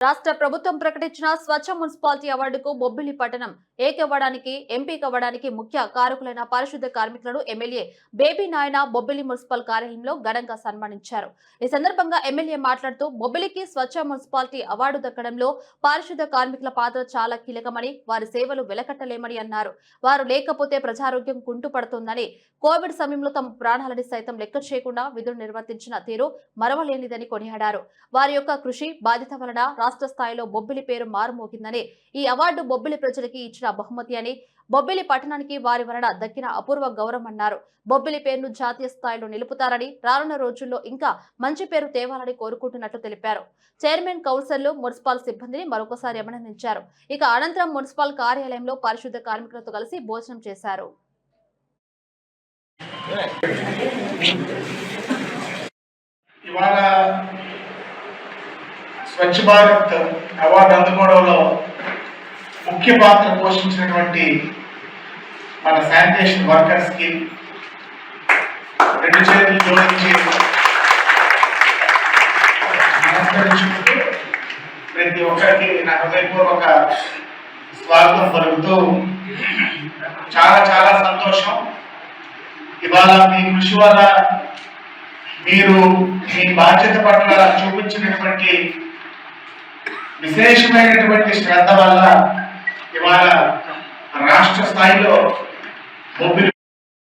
రాష్ట్ర ప్రభుత్వం ప్రకటించిన స్వచ్ఛ మున్సిపాలిటీ అవార్డుకు బొబ్బిలి పట్టణం ఏకవ్వడానికి ఎంపీ కవ్వడానికి ముఖ్య కారకులైన పారిశుద్ధ కార్మికులను ఎమ్మెల్యే బేబీ నాయన బొబ్బిలి మున్సిపల్ కార్యాలయంలో ఘనంగా సన్మానించారు. ఈ సందర్భంగా ఎమ్మెల్యే మాట్లాడుతూ బొబ్బిలికి స్వచ్ఛ మున్సిపాలిటీ అవార్డు దక్కడంలో పారిశుద్ధ కార్మికుల పాత్ర చాలా కీలకమని వారి సేవలు వెలకట్టలేమని అన్నారు. వారు లేకపోతే ప్రజారోగ్యం కుంటుపడుతుందని కోవిడ్ సమయంలో తమ ప్రాణాలని సైతం లెక్క చేయకుండా విధులు నిర్వర్తించిన తీరు మరవలేనిదని కొనియాడారు. వారి యొక్క కృషి బాధ్యత వలన రాష్ట్ర స్థాయిలో బొబ్బిలి పేరు మారుమోగిందని ఈ అవార్డు బొబ్బిలి ప్రజలకి ఇచ్చిన బహుమతి అని బొబ్బిలి పట్టణానికి వారి వలన దక్కిన అపూర్వ గౌరవం అన్నారు. బొబ్బిలి పేరును జాతీయ స్థాయిలో నిలుపుతారని రానున్న రోజుల్లో ఇంకా మంచి పేరు తేవాలని కోరుకుంటున్నట్లు తెలిపారు. చైర్మన్ కౌన్సిల్లో మున్సిపల్ సిబ్బందిని మరొకసారి అభినందించారు. ఇక అనంతరం మున్సిపల్ కార్యాలయంలో పరిశుద్ధ కార్మికులతో కలిసి భోజనం చేశారు. ఇవాళ స్వచ్ఛ భారత్ అవార్డు అందుకోవడంలో ముఖ్య పాత్ర పోషించినటువంటి మన శానిటేషన్ వర్కర్స్కి రెండు చేతులు జోడించి నమస్కరించుకుంటూ ప్రతి ఒక్కరికి నా హృదయపూర్వక స్వాగతం పలుకుతూ చాలా చాలా సంతోషం. ఇవాళ మీ కృషి వల్ల మీరు మీ బాధ్యత పట్ల చూపించినటువంటి విశేషమైనటువంటి శ్రద్ధ వల్ల ఇవాళ రాష్ట్ర స్థాయిలో బొబ్బిలి